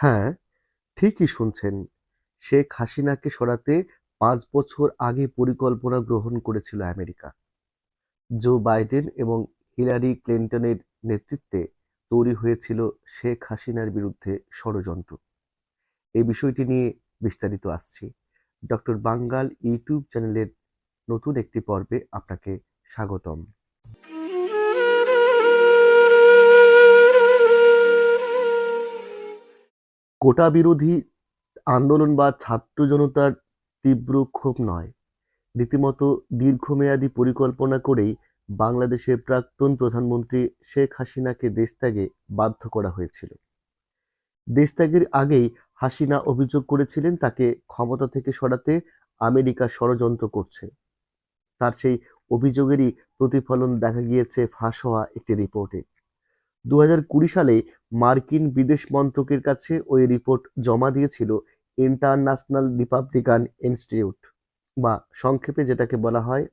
হ্যাঁ, ঠিকই শুনছেন। শেখ হাসিনাকে সরাতে পাঁচ বছর আগে পরিকল্পনা গ্রহণ করেছিল আমেরিকা। জো বাইডেন এবং হিলারি ক্লিন্টনের নেতৃত্বে তৈরি হয়েছিল শেখ হাসিনার বিরুদ্ধে ষড়যন্ত্র। এই বিষয়টি নিয়ে বিস্তারিত আসছি। ডক্টর বাঙ্গাল ইউটিউব চ্যানেলের নতুন একটি পর্বে আপনাকে স্বাগতম। কোটা বিরোধী আন্দোলন বা ছাত্র জনতার তীব্র ক্ষোভ নয়, রীতিমতো দীর্ঘমেয়াদী পরিকল্পনা করেই বাংলাদেশের প্রাক্তন প্রধানমন্ত্রী শেখ হাসিনাকে দেশত্যাগে বাধ্য করা হয়েছিল। দেশত্যাগের আগেই হাসিনা অভিযোগ করেছিলেন তাকে ক্ষমতা থেকে সরাতে আমেরিকা ষড়যন্ত্র করছে। তার সেই অভিযোগেরই প্রতিফলন দেখা গিয়েছে ফাঁস হওয়া একটি রিপোর্টে। দু হাজার কুড়ি সালে মার্কিন বিদেশ মন্ত্রকের কাছে ওই রিপোর্ট জমা দিয়েছিল ইন্টারন্যাশনাল রিপাবলিকান ইনস্টিটিউট বা সংক্ষেপে যেটাকে বলা হয়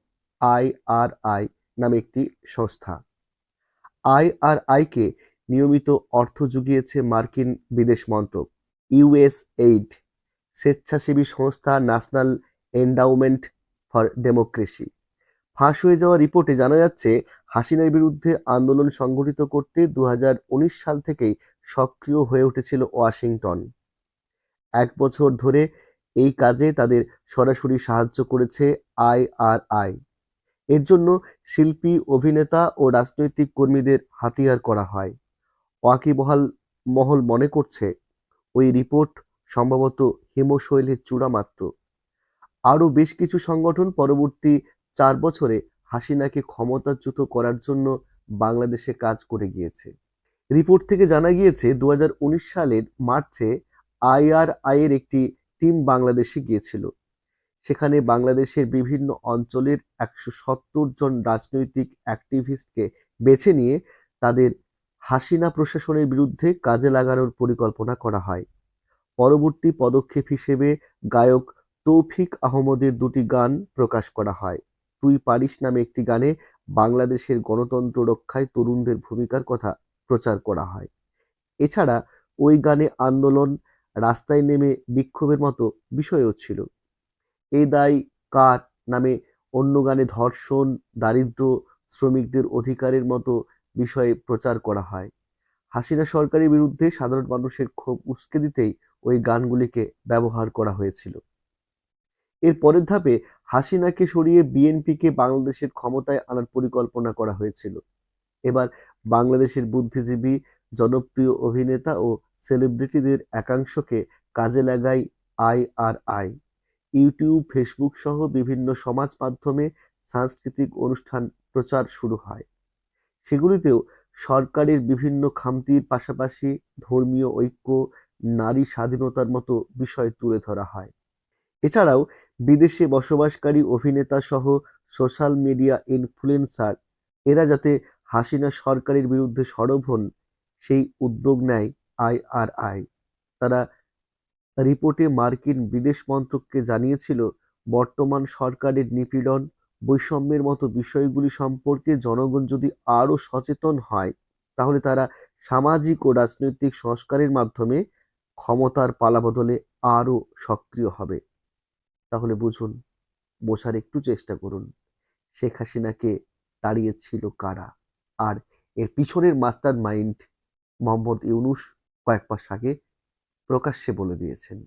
আইআরআই নামে একটি সংস্থা। আইআরআইকে নিয়মিত অর্থ জুগিয়েছে মার্কিন বিদেশ মন্ত্রক, ইউএস এইড স্বেচ্ছাসেবী সংস্থা ন্যাশনাল এন্ডাউমেন্ট ফর ডেমোক্রেসি। ফাঁস হয়ে যাওয়া রিপোর্টে জানা যাচ্ছে হাসিনার বিরুদ্ধে আন্দোলন সংগঠিত করতে দু হাজার উনিশ সাল থেকেই সক্রিয় হয়ে উঠেছিল ওয়াশিংটন। এক বছর ধরে এই কাজে তাদের সরাসরি সাহায্য করেছে আইআরআই। এর জন্য শিল্পী, অভিনেতা ও রাজনৈতিক কর্মীদের হাতিয়ার করা হয়। ওয়াকিবহাল মহল মনে করছে, ওই রিপোর্ট সম্ভবত হিমশৈলের চূড়া মাত্র। আরও বেশ কিছু সংগঠন পরবর্তী চার বছরে হাসিনাকে ক্ষমতাচ্যুত করার জন্য বাংলাদেশে কাজ করে গিয়েছে। রিপোর্ট থেকে জানা গিয়েছে দু হাজার উনিশ সালের মার্চে আইআরআইয়ের একটি টিম বাংলাদেশে গিয়েছিল। সেখানে বাংলাদেশের বিভিন্ন অঞ্চলের একশো সত্তর জন রাজনৈতিক অ্যাক্টিভিস্টকে বেছে নিয়ে তাদের হাসিনা প্রশাসনের বিরুদ্ধে কাজে লাগানোর পরিকল্পনা করা হয়। পরবর্তী পদক্ষেপ হিসেবে গায়ক তৌফিক আহমদের দুটি গান প্রকাশ করা হয়। তুই পারিস নামে একটি গানে বাংলাদেশের গণতন্ত্র রক্ষায় তরুণদের ভূমিকার কথা প্রচার করা হয়। এছাড়া ওই গানে আন্দোলন, রাস্তায় নেমে বিক্ষোভের মতো বিষয়ও ছিল। এ দায় কার নামে অন্য গানে ধর্ষণ, দারিদ্র শ্রমিকদের অধিকারের মতো বিষয়ে প্রচার করা হয়। হাসিনা সরকারের বিরুদ্ধে সাধারণ মানুষের ক্ষোভ উস্কে দিতেই ওই গানগুলিকে ব্যবহার করা হয়েছিল। এর পরের ধাপে হাসিনাকে সরিয়ে বিএনপিকে বাংলাদেশের ক্ষমতায় আনার পরিকল্পনা করা হয়েছিল। এবার বাংলাদেশের বুদ্ধিজীবী, জনপ্রিয় অভিনেতা ও সেলিব্রিটিদের একাংশকে কাজে লাগায় আইআরআই। ইউটিউব, ফেসবুক সহ বিভিন্ন সমাজ মাধ্যমে সাংস্কৃতিক অনুষ্ঠান প্রচার শুরু হয়। সেগুলিতেও সরকারের বিভিন্ন খামতির পাশাপাশি ধর্মীয় ঐক্য, নারী স্বাধীনতার মতো বিষয় তুলে ধরা হয়। এছাড়াও বিদেশে বসবাসকারী অভিনেতা সহ সোশ্যাল মিডিয়া ইনফ্লুয়েন্সার এরা যাতে হাসিনা সরকারের বিরুদ্ধে সরব হন সেই উদ্যোগ নেয় আইআরআই। তারা রিপোর্টে মার্কিন বিদেশ মন্ত্রককে জানিয়েছিল বর্তমান সরকারের নিপীড়ন, বৈষম্যের মতো বিষয়গুলি সম্পর্কে জনগণ যদি আরও সচেতন হয় তাহলে তারা সামাজিক ও রাজনৈতিক সংস্কারের মাধ্যমে ক্ষমতার পালাবদলে আরও সক্রিয় হবে। তাহলে বুঝুন, বোঝার একটু চেষ্টা করুন, শেখ হাসিনাকে তাড়িয়েছিল কারা? আর এর পিছনের মাস্টার মাইন্ড মোহাম্মদ ইউনুস কয়েক মাস আগে প্রকাশ্যে বলে দিয়েছেন।